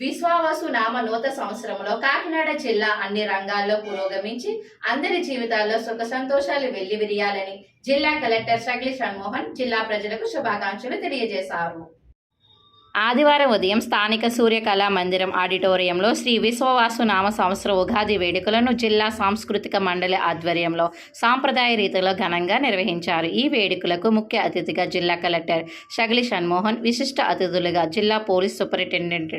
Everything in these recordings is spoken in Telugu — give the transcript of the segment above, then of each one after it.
విశ్వావసు నామ నూత సంవత్సరంలో కాకినాడ జిల్లా అన్ని రంగాల్లో పురోగమించి అందరి జీవితాల్లో సుఖ సంతోషాలు వెల్లివిరియాలని జిల్లా కలెక్టర్ షగ్లి షణ్మోహన్ జిల్లా ప్రజలకు శుభాకాంక్షలు తెలియజేశారు. ఆదివారం ఉదయం స్థానిక సూర్యకళా మందిరం ఆడిటోరియంలో శ్రీ విశ్వవాసు నామ సంవత్సర ఉగాది వేడుకలను జిల్లా సాంస్కృతిక మండలి ఆధ్వర్యంలో సాంప్రదాయ రీతిలో ఘనంగా నిర్వహించారు. ఈ వేడుకలకు ముఖ్య అతిథిగా జిల్లా కలెక్టర్ షగలి షణ్మోహన్ విశిష్ట అతిథులుగా జిల్లా police superintendent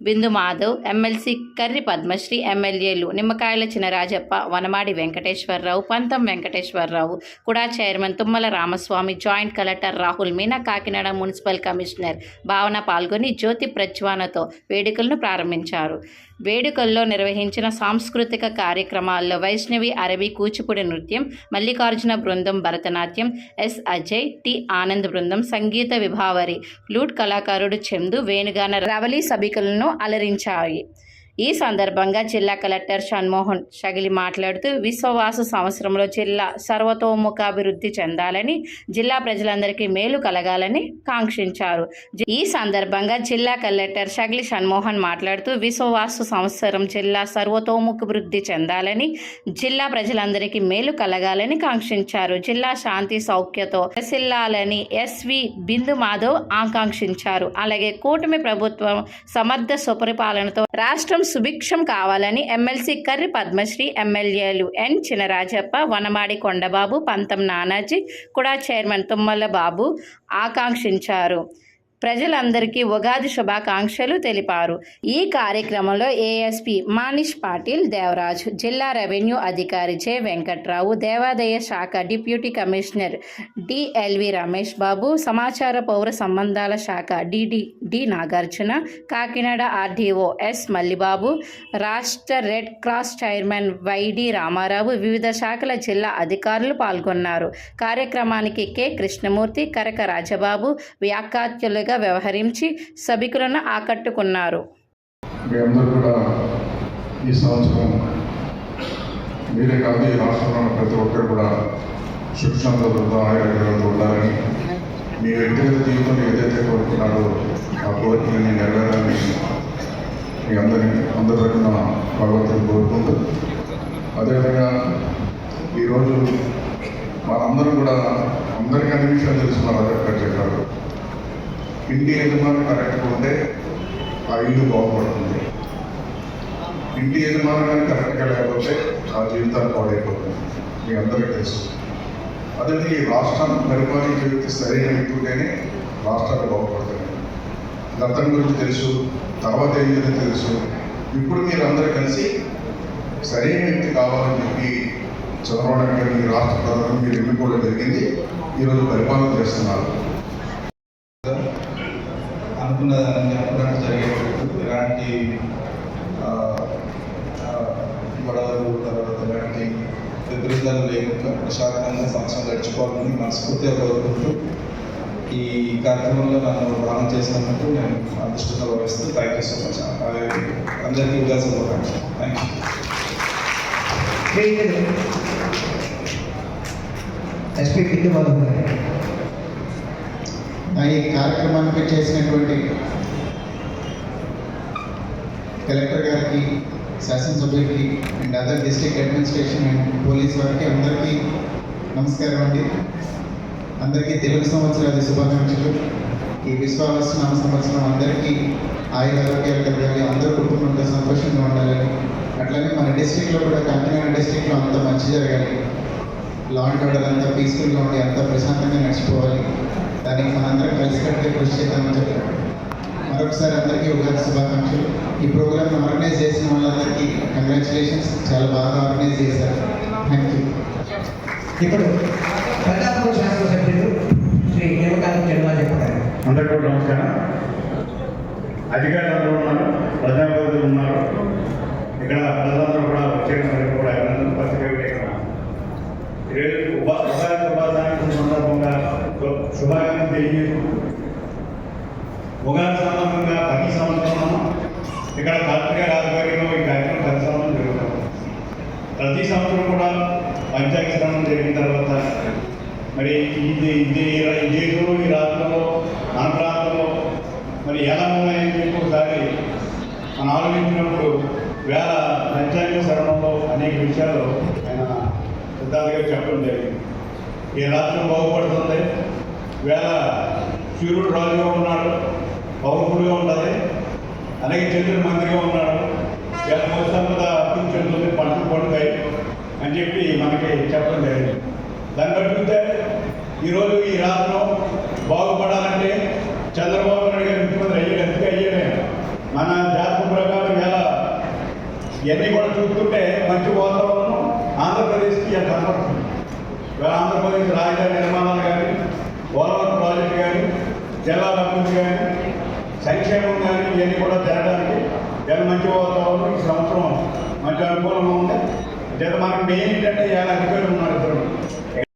Bindu Madhav MLC Karri Padmasri ఎమ్మెల్యేలు నిమ్మకాయల చినరాజప్ప వనమాడి వెంకటేశ్వరరావు పంతం వెంకటేశ్వరరావు కూడా chairman Tummala Ramaswamy joint collector Rahul Meena Kakinada municipal commissioner Bhavana పాల్గొని జ్యోతి ప్రజ్వానతో వేడుకలను ప్రారంభించారు. వేడుకల్లో నిర్వహించిన సాంస్కృతిక కార్యక్రమాల్లో వైష్ణవి అరబీ కూచిపూడి నృత్యం మల్లికార్జున బృందం భరతనాట్యం ఎస్. అజయ్ టి. ఆనంద్ బృందం సంగీత విభావరి ఫ్లూట్ కళాకారుడు చందు వేణుగాన రవలి సభికులను అలరించాయి. ఈ సందర్భంగా జిల్లా కలెక్టర్ షణ్మోహన్ షగిలి మాట్లాడుతూ విశ్వవాసు సంవత్సరంలో జిల్లా సర్వతోముఖాభివృద్ధి చెందాలని జిల్లా ప్రజలందరికీ మేలు కలగాలని కాంక్షించారు. ఈ సందర్భంగా జిల్లా కలెక్టర్ షగిలి షణ్మోహన్ మాట్లాడుతూ విశ్వవాసు సంవత్సరం జిల్లా సర్వతోముఖభివృద్ధి చెందాలని జిల్లా ప్రజలందరికీ మేలు కలగాలని కాంక్షించారు. జిల్లా శాంతి సౌఖ్యతో ప్రసిల్లాలని ఎస్వి బిందు మాధవ్ ఆకాంక్షించారు. అలాగే కూటమి ప్రభుత్వం సమర్థ సుపరిపాలనతో రాష్ట్రం సుభిక్షం కావాలని ఎమ్మెల్సీ కర్రి పద్మశ్రీ ఎమ్మెల్యేలు ఎన్ చినరాజప్ప వనమాడి కొండబాబు పంతం నానాజీ కూడా చైర్మన్ తుమ్మల బాబు ఆకాంక్షించారు. ప్రజలందరికీ ఉగాది శుభాకాంక్షలు తెలిపారు. ఈ కార్యక్రమంలో ఏఎస్పి మానిష్ పాటిల్ దేవరాజు జిల్లా రెవెన్యూ అధికారి జె వెంకట్రావు దేవాదాయ శాఖ deputy commissioner DLV Ramesh Babu సమాచార పౌర సంబంధాల శాఖ DD D Nagarjuna Kakinada RDO S Mallibabu రాష్ట్ర red cross chairman YD Ramarao వివిధ శాఖల జిల్లా అధికారులు పాల్గొన్నారు. కార్యక్రమానికి కె కృష్ణమూర్తి కరక రాజబాబు వ్యాఖ్యాతులుగా వ్యవహరించి సభికులను ఆకట్టుకున్నారు. ఈ సంవత్సరం మీరే కాదు ఈ రాష్ట్రంలో ప్రతి ఒక్కరు కూడా సుఖశాంతలతో ఆరోగ్యాలతో ఉండాలని మీ వ్యక్తిగత జీవితంలో ఏదైతే కోరుకున్నారో ఆ కోరికలని నెరవేరాలని మీ అందరి అందరి తరఫున భగవంతుని కోరుకుంటూ అదేవిధంగా ఈరోజు మనందరం కూడా అందరికీ అన్ని విషయాలు తెలుసుకున్నారు అదే చెప్పారు ఇంటి యజమాని కరెక్ట్ ఉంటే ఆ ఇల్లు బాగుపడుతుంది. ఇంటి యజమాని కానీ కరెక్ట్గా లేకపోతే ఆ జీవితాలు పాడైపోతుంది. మీ అందరికీ తెలుసు. అదే ఈ రాష్ట్రం పరిపాలించే వ్యక్తి సరైన వ్యక్తి రాష్ట్రాలు బాగుపడుతున్నాయి గతం గురించి తెలుసు తర్వాత ఏం తెలుసు. ఇప్పుడు మీరు అందరూ కలిసి సరైన వ్యక్తి కావాలని చెప్పి చంద్రబాబు నాయుడు గారు రాష్ట్ర ప్రధాని మీరు ఎన్నుకోవడం జరిగింది. ఈరోజు పరిపాలన చేస్తున్నారు. ఆ, గొడవలు తర్వాత ఎలాంటి ఎదురుదలు లేకుండా ప్రశాంతంగా సంవత్సరం గడిచిపోవాలని మనస్ఫూర్తిగా కోరుకుంటూ ఈ కార్యక్రమంలో నన్ను భాగం చేసినందుకు నేను అదృష్టంగా భావిస్తూ థ్యాంక్ యూ సో మచ్ అందరికీ శుభాకాంక్షలు. థ్యాంక్ యూ ఎస్పీ కింది ఈ కార్యక్రమానికి చేసినటువంటి కలెక్టర్ గారికి శాసనసభ్యులకి and other district administration and police వారికి అందరికీ నమస్కారం అండి. అందరికీ తెలుగు సంవత్సరాది శుభాకాంక్షలు. ఈ విశ్వాస నామ సంవత్సరం అందరికీ ఆయుర ఆరోగ్యాలు కలగాలి. అందరూ కుటుంబంతో సంతోషంగా ఉండాలని. అట్లనే మన డిస్ట్రిక్ట్లో కూడా కాకినాడ డిస్ట్రిక్ట్లో అంత మంచి జరగాలి. లా అండ్ ఆర్డర్ అంతా పీస్ఫుల్గా ఉండి అంతా ప్రశాంతంగా నడిచిపోవాలి. దానికి మనందరం కలిసికట్టుగా కృషి చేద్దామని చెప్పారు. మరొకసారి అందరికీ ఉగాది శుభాకాంక్షలు. ఈ ప్రోగ్రామ్ ఆర్గనైజ్ చేసిన వాళ్ళందరికీ కంగ్రాచులేషన్స్ చాలా బాగా ఆర్గనైజ్ చేశారు. థ్యాంక్ యూ ఇప్పుడు ప్రజాపూర్ శాసనసభ్యులు శ్రీ చంద్రరాజప్ప గారు అందరికీ కూడా నమస్కారం. అధికారులు ఉన్నారు ప్రజాప్రతినిధులు ఉన్నారు. ఇక్కడ ప్రజలందరూ కూడా వచ్చేటప్పుడు కూడా అభినందన పత్రిక విలేకరులు. ఈరోజు ఉపా ఉపాధి శుభాకాంక్షల సందర్భంగా శు- శుభాకాంక్షలు తెలియజేస్తూ ఉగాది సందర్భంగా ప్రతి సంవత్సరం ఇక్కడ కలెక్టర్ గారి ఆధ్వర్యంలో ఈ కార్యక్రమం ప్రతి సంవత్సరం జరుగుతుంది ప్రతి సంవత్సరం కూడా పంచాయతీ స్థానం జరిగిన తర్వాత మరి ఇది ఇది ఈ దేశంలో ఈ రాష్ట్రంలో మన ప్రాంతంలో మరి ఎలా ఉన్నాయని చెప్పి ఒకసారి ఆలోచించినప్పుడు వేళ పంచాయతీ శరణంలో అనేక విషయాలు ఆయన సిద్ధాంత్ గారు చెప్పడం జరిగింది. ఈ రాష్ట్రం బాగుపడుతుంది? వేళ సూర్యుడు రాజుగా ఉన్నాడు పవర్ఫుల్గా ఉంటుంది అలాగే చంద్రుడు మంత్రిగా ఉన్నాడు. వేళ సంపద అభివృద్ధి చెందుతుంది పంటలు పండుతాయి అని చెప్పి మనకి చెప్పడం జరిగింది. దాన్ని బట్టి చూస్తే ఈరోజు ఈ రాష్ట్రం బాగుపడాలంటే చంద్రబాబు నాయుడు గారు ముఖ్యమంత్రి అయ్యాడు ఎందుకు అయ్యాడే మన జాతకం ప్రకారం ఎలా ఇవన్నీ కూడా చూస్తుంటే మంచి వాతావరణం ఆంధ్రప్రదేశ్కి ఇలా కనపడుతుంది. ఇవాళ ఆంధ్రప్రదేశ్ రాజధాని నిర్మాణాలు కానీ పోలవరం ప్రాజెక్టు కానీ జిల్లాల అభివృద్ధి కానీ సంక్షేమం కానీ ఇవన్నీ కూడా జరగడానికి ఇలా మంచి వాతావరణం ఈ సంవత్సరం మంచి అనుకూలంగా ఉంది. జత మనకు మెయిన్ ఏంటంటే ఇలా అధికారులు ఉన్నారు ఇద్దరు